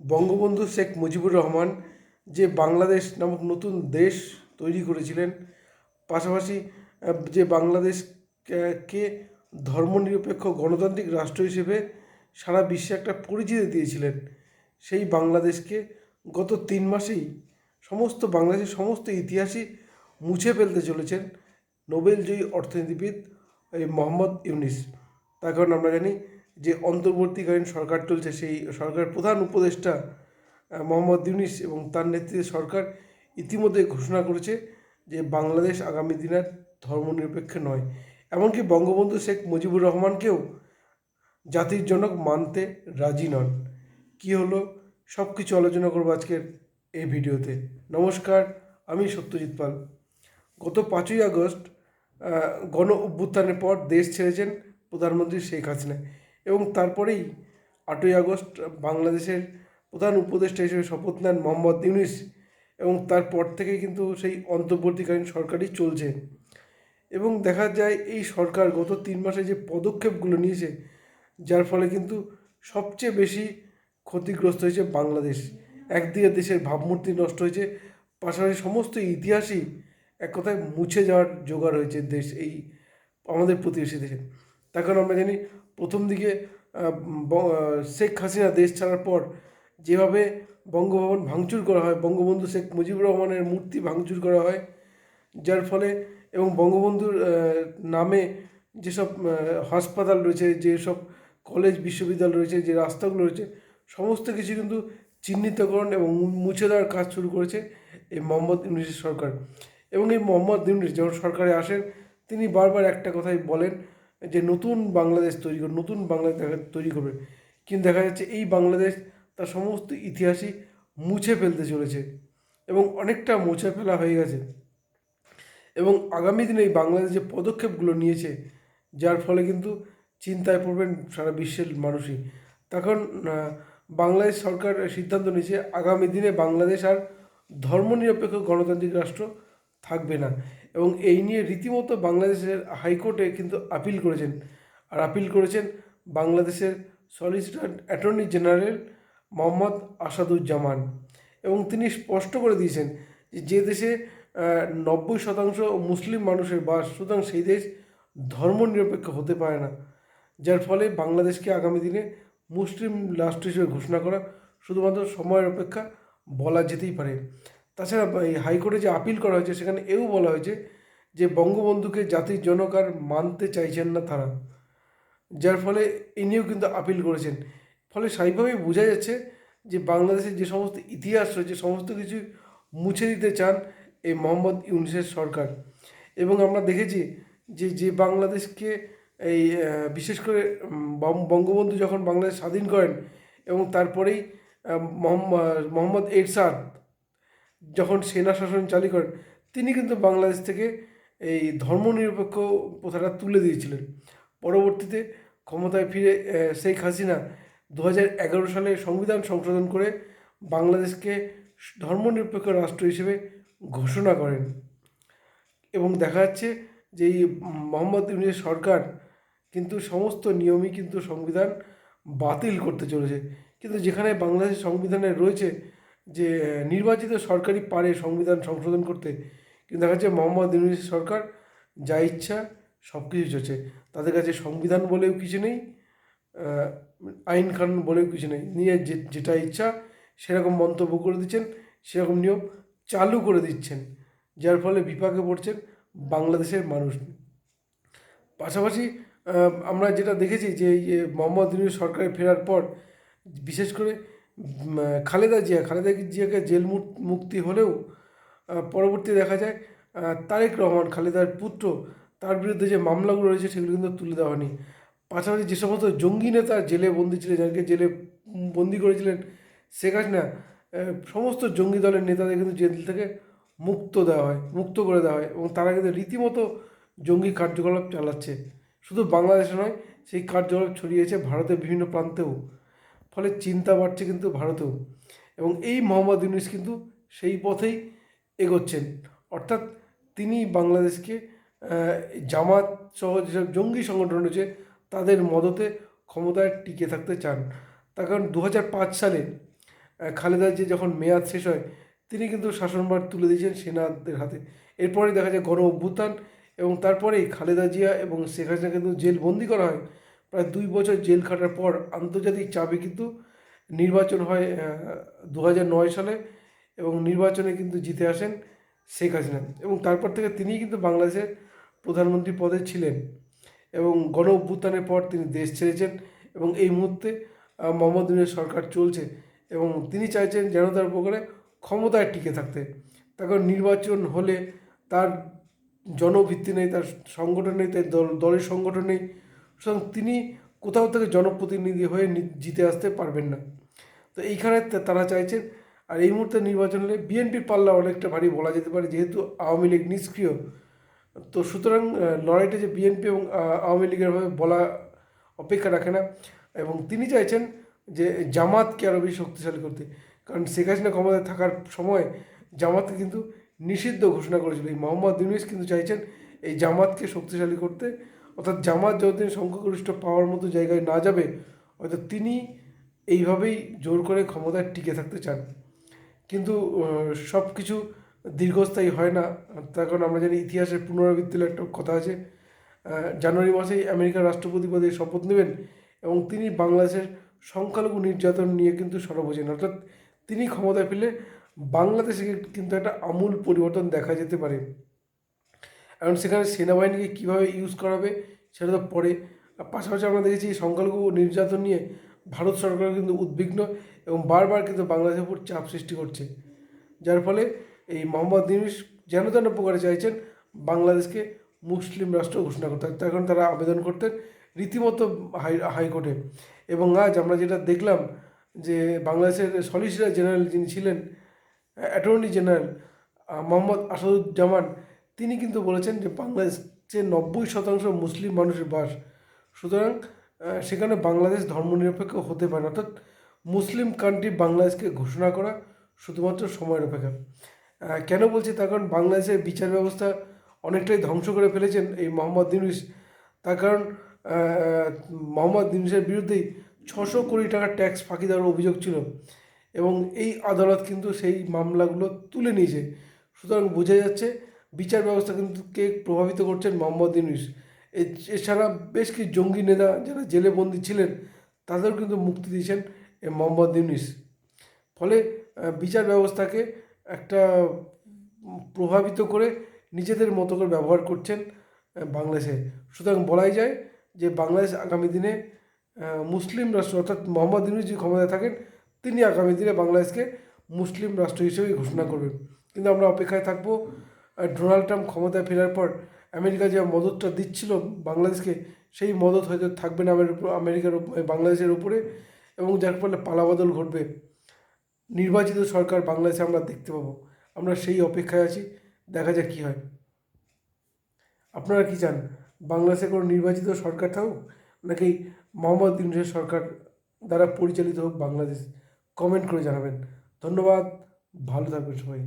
বঙ্গবন্ধু শেখ মুজিবুর রহমান যে বাংলাদেশ নামক নতুন দেশ তৈরি করেছিলেন, পাশাপাশি যে বাংলাদেশকে ধর্মনিরপেক্ষ গণতান্ত্রিক রাষ্ট্র হিসেবে সারা বিশ্বে একটা পরিচিতি দিয়েছিলেন, সেই বাংলাদেশকে গত তিন মাসেই সমস্ত বাংলাদেশের সমস্ত ইতিহাসই মুছে ফেলতে চলেছেন নোবেলজয়ী অর্থনীতিবিদ, এই মোহাম্মদ ইউনিস। তার কারণ আমরা জানি যে অন্তর্বর্তীকালীন সরকার চলছে, সেই সরকারের প্রধান উপদেষ্টা মোহাম্মদ ইউনিস এবং তার নেতৃত্বে সরকার ইতিমধ্যে ঘোষণা করেছে যে বাংলাদেশ আগামী দিনের ধর্মনিরপেক্ষ নয়। এমনকি বঙ্গবন্ধু শেখ মুজিবুর রহমানকেও জাতির জনক মানতে রাজি নন। কি হলো? সব কিছু আলোচনা করব আজকের এই ভিডিওতে। নমস্কার, আমি সত্যজিৎ পাল। গত পাঁচই আগস্ট গণ অভ্যুত্থানের পর দেশ ছেড়েছেন প্রধানমন্ত্রী শেখ হাসিনা। এবং তারপরেই আটই আগস্ট বাংলাদেশের প্রধান উপদেষ্টা হিসেবে শপথ নেন মোহাম্মদ ইউনিস এবং তারপর থেকে কিন্তু সেই অন্তর্বর্তীকালীন সরকারই চলছে। এবং দেখা যায় এই সরকার গত তিন মাসে যে পদক্ষেপগুলো নিয়েছে, যার ফলে কিন্তু সবচেয়ে বেশি ক্ষতিগ্রস্ত হয়েছে বাংলাদেশ। একদিকে দেশের ভাবমূর্তি নষ্ট হয়েছে, পাশাপাশি সমস্ত ইতিহাসই এক কথায় মুছে যাওয়ার জোগাড় হয়েছে দেশ, এই আমাদের প্রতিবেশী দেশে। তার কারণ আমরা জানি প্রথম দিকে শেখ হাসিনা দেশ ছাড়ার পর যেভাবে বঙ্গভবন ভাঙচুর করা হয়, বঙ্গবন্ধু শেখ মুজিবুর রহমানের মূর্তি ভাঙচুর করা হয়, যার ফলে এবং বঙ্গবন্ধুর নামে যেসব হাসপাতাল রয়েছে, যেসব কলেজ, বিশ্ববিদ্যালয় রয়েছে, যে রাস্তাগুলো রয়েছে, সমস্ত কিছু কিন্তু চিহ্নিতকরণ এবং মুছে দেওয়ার কাজ শুরু করেছে এই মোহাম্মদ ইউনিসের সরকার। এবং এই মোহাম্মদ ইউনিস যখন সরকারে আসেন, তিনি বারবার একটা কথাই বলেন যে নতুন বাংলাদেশ তৈরি করবে, নতুন বাংলাদেশ তৈরি করবে। কিন্তু দেখা যাচ্ছে এই বাংলাদেশ তার সমস্ত ইতিহাসই মুছে ফেলতে চলেছে এবং অনেকটা মুছে ফেলা হয়ে গেছে। এবং আগামী দিনে এই বাংলাদেশ যে পদক্ষেপগুলো নিয়েছে, যার ফলে কিন্তু চিন্তায় পড়বেন সারা বিশ্বের মানুষই। তখন বাংলাদেশ সরকার সিদ্ধান্ত নিয়েছে, আগামী দিনে বাংলাদেশ আর ধর্মনিরপেক্ষ গণতান্ত্রিক রাষ্ট্র থাকবে না। এবং এই নিয়ে রীতিমতো বাংলাদেশের হাইকোর্টে কিন্তু আপিল করেছেন। আর আপিল করেছেন বাংলাদেশের solicitor attorney general Mohammad Asaduzzaman. এবং তিনি স্পষ্ট করে দিয়েছেন যে দেশে নব্বই শতাংশ মুসলিম মানুষের বাস, সুতরাং সেই দেশ ধর্মনিরপেক্ষ হতে পারে না। যার ফলে বাংলাদেশকে আগামী দিনে মুসলিম রাষ্ট্র হিসেবে ঘোষণা করা শুধুমাত্র সময়ের অপেক্ষা বলা যেতেই পারে। তাছাড়া এই হাইকোর্টে যে আপিল করা হয়েছে, সেখানে এও বলা হয়েছে যে বঙ্গবন্ধুকে জাতির জনক আর মানতে চাইছেন না তারা। যার ফলে এই নিয়েও কিন্তু আপিল করেছেন। ফলে স্বাভাবিকভাবেই বোঝা যাচ্ছে যে বাংলাদেশের যে সমস্ত ইতিহাস রয়েছে, সমস্ত কিছু মুছে দিতে চান এই মোহাম্মদ ইউনিসের সরকার। এবং আমরা দেখেছি যে যে বাংলাদেশকে এই বিশেষ করে বঙ্গবন্ধু যখন বাংলাদেশ স্বাধীন করেন এবং তারপরেই মোহাম্মদ এরশাদ যখন সেনা শাসন চালু করেন, তিনি কিন্তু বাংলাদেশ থেকে এই ধর্মনিরপেক্ষ প্রথাটা তুলে দিয়েছিলেন। পরবর্তীতে ক্ষমতায় ফিরে শেখ হাসিনা দু এগারো সালে সংবিধান সংশোধন করে বাংলাদেশকে ধর্মনিরপেক্ষ রাষ্ট্র হিসেবে ঘোষণা করেন। এবং দেখা যাচ্ছে যে এই মোহাম্মদ ইউনিসের সরকার কিন্তু সমস্ত নিয়মই কিন্তু সংবিধান বাতিল করতে চলেছে। কিন্তু যেখানে বাংলাদেশ সংবিধানে রয়েছে যে, নির্বাচিত সরকারই পারে সংবিধান সংশোধন করতে। কিন্তু দেখা যাচ্ছে মোহাম্মদ ইউনিস সরকার যা ইচ্ছা সব কিছু চলছে। তাদের কাছে সংবিধান বলেও কিছু নেই আইন কানুন বলেও কিছু নেই। নিয়ে যে, যেটা ইচ্ছা সেরকম মন্তব্য করে দিচ্ছেন, সেরকম নিয়ম চালু করে দিচ্ছেন। যার ফলে বিপাকে পড়ছেন বাংলাদেশের মানুষ। পাশাপাশি আমরা যেটা দেখেছি যে মোহাম্মদ ইউনুস সরকারে ফেরার পর, বিশেষ করে খালেদা জিয়া, খালেদা জিয়াকে জেল মুক্তি হলেও পরবর্তী দেখা যায় তারেক রহমান, খালেদার পুত্র, তার বিরুদ্ধে যে মামলাগুলো রয়েছে সেগুলো কিন্তু তুলে দেওয়া হয়নি। পাশাপাশি যে সমস্ত জঙ্গি নেতা জেলে বন্দি ছিলেন, যাদেরকে জেলে বন্দি করেছিলেন, শেখ হাসিনা সমস্ত জঙ্গি দলের নেতাদের কিন্তু জেল থেকে মুক্ত দেওয়া হয়, মুক্ত করে দেওয়া হয় এবং তারা কিন্তু রীতিমতো জঙ্গি কার্যকলাপ চালাচ্ছে। শুধু বাংলাদেশে নয়, সেই কার্যকলাপ ছড়িয়েছে ভারতের বিভিন্ন প্রান্তেও। ফলে চিন্তা বাড়ছে কিন্তু ভারতেও। এবং এই মোহাম্মদ ইউনিস কিন্তু সেই পথেই এগোচ্ছেন। অর্থাৎ তিনি বাংলাদেশকে জামাত সহ যেসব জঙ্গি সংগঠন রয়েছে, তাদের মদতে ক্ষমতায় টিকে থাকতে চান। তার কারণ দু হাজার পাঁচ সালে খালেদার যে যখন মেয়াদ শেষ হয়, তিনি কিন্তু শাসনভার তুলে দিয়েছেন সেনাদের হাতে। এরপরে দেখা যায় গণ অভ্যুত্থান এবং তারপরেই খালেদা জিয়া এবং শেখ হাসিনা কিন্তু জেল বন্দি করা হয়। প্রায় দুই বছর জেল খাটার পর আন্তর্জাতিক চাপে কিন্তু নির্বাচন হয় দু নয় সালে এবং নির্বাচনে কিন্তু জিতে আসেন শেখ হাসিনা। এবং তারপর থেকে তিনিই কিন্তু বাংলাদেশের প্রধানমন্ত্রী পদে ছিলেন এবং গণ অভ্যুত্থানের পর তিনি দেশ ছেড়েছেন এবং এই মুহূর্তে মোহাম্মদ ইউনূস সরকার চলছে এবং তিনি চাইছেন যেন তার প্রকারে ক্ষমতায় টিকে থাকতে। তার নির্বাচন হলে তার জনভিত্তি নেই, তার সংগঠন নেই তার দল, দলের সংগঠন নেই। সুতরাং তিনি কোথাও থেকে জনপ্রতিনিধি হয়ে জিতে আসতে পারবেন না। তো এইখানে তারা চাইছেন আর এই মুহূর্তে নির্বাচন হলে বিএনপির পাল্লা অনেকটা ভারী বলা যেতে পারে, যেহেতু আওয়ামী লীগ নিষ্ক্রিয়। তো সুতরাং লড়াইটা যে বিএনপি এবং আওয়ামী লীগের হয়ে বলা অপেক্ষা রাখে না, এবং তিনি চাইছেন যে জামাতকে আরও বেশি শক্তিশালী করতে। কারণ শেখ হাসিনা ক্ষমতায় থাকার সময় জামাতকে কিন্তু নিষিদ্ধ ঘোষণা করেছিল। এই মোহাম্মদ ইউনুস কিন্তু চাইছেন এই জামাতকে শক্তিশালী করতে অর্থাৎ জামাত যতদিন সংখ্যাগরিষ্ঠ পাওয়ার মতো জায়গায় না যাবে, হয়তো তিনি এইভাবেই জোর করে ক্ষমতায় টিকে থাকতে চান। কিন্তু সব কিছু দীর্ঘস্থায়ী হয় না। তার কারণ আমরা জানি ইতিহাসের পুনরাবৃত্তির একটা কথা আছে। জানুয়ারি মাসেই আমেরিকার রাষ্ট্রপতি পদে শপথ নেবেন এবং তিনি বাংলাদেশের সংখ্যালঘু নির্যাতন নিয়ে কিন্তু সরবোঝেন অর্থাৎ তিনি ক্ষমতায় ফিরলে বাংলাদেশে কিন্তু একটা আমূল পরিবর্তন দেখা যেতে পারে। এখন সেখানে সেনাবাহিনীকে কীভাবে ইউজ করা হবে সেটা তো পরে। পাশাপাশি আমরা দেখেছি সংখ্যালঘু নির্যাতন নিয়ে ভারত সরকার কিন্তু উদ্বিগ্ন এবং বারবার কিন্তু বাংলাদেশের উপর চাপ সৃষ্টি করছে। যার ফলে এই মোহাম্মদ ইউনুস যেন তেন প্রকারে চাইছেন বাংলাদেশকে মুসলিম রাষ্ট্র ঘোষণা করতে। তার কারণ তারা আবেদন করতেন রীতিমতো হাই, হাইকোর্টে। এবং আজ আমরা যেটা দেখলাম যে বাংলাদেশের সলিসিটার জেনারেল যিনি ছিলেন অ্যাটর্নি জেনারেল মোহাম্মদ আসাদুজ্জামান তিনি কিন্তু বলেছেন যে বাংলাদেশ যে নব্বই শতাংশ মুসলিম মানুষের বাস, সুতরাং সেখানে বাংলাদেশ ধর্মনিরপেক্ষ হতে পারে অর্থাৎ মুসলিম কান্ট্রি বাংলাদেশকে ঘোষণা করা শুধুমাত্র সময়ের অপেক্ষা। কেন বলছি তার কারণ বাংলাদেশের বিচার ব্যবস্থা অনেকটাই ধ্বংস করে ফেলেছেন এই মোহাম্মদ ইউনুস। তার কারণ মোহাম্মদ ইউনুসের বিরুদ্ধেই ছশো কোটি টাকার ট্যাক্স ফাঁকি দেওয়ার অভিযোগ ছিল এবং এই আদালত কিন্তু সেই মামলাগুলো তুলে নিয়েছে। সুতরাং বোঝা যাচ্ছে বিচার ব্যবস্থা কিন্তু কে প্রভাবিত করছেন? মোহাম্মদ ইউনুস। এছাড়া বেশ কিছু জঙ্গি নেতা যারা জেলে বন্দী ছিলেন, তাদেরও কিন্তু মুক্তি দিয়েছেন মোহাম্মদ ইউনুস। ফলে বিচার ব্যবস্থাকে একটা প্রভাবিত করে নিজেদের মতো করে ব্যবহার করছেন বাংলাদেশে। সুতরাং বলাই যায় যে বাংলাদেশ আগামী দিনে মুসলিম রাষ্ট্র অর্থাৎ মোহাম্মদ ইউনুস যে ক্ষমতায় থাকেন, তিনি আগামী দিনে বাংলাদেশকে মুসলিম রাষ্ট্র হিসেবে ঘোষণা করবেন। কিন্তু আমরা অপেক্ষায় থাকব ডোনাল্ড ট্রাম্প ক্ষমতায় ফেরার পর আমেরিকা যে মদতটা দিচ্ছিল বাংলাদেশকে, সেই মদত হয়তো থাকবে না আমেরিকার বাংলাদেশের উপরে এবং যার ফলে পালাবদল ঘটবে। নির্বাচিত সরকার বাংলাদেশে আমরা দেখতে পাবো। আমরা সেই অপেক্ষায় আছি, দেখা যাক কী হয়। আপনারা কি চান, বাংলাদেশে কোনো নির্বাচিত সরকার থাকুক, নাকি মোহাম্মদ ইউনুসের সরকার দ্বারা পরিচালিত হোক বাংলাদেশ? কমেন্ট করে জানাবেন। ধন্যবাদ, ভালো থাকবেন সবাই।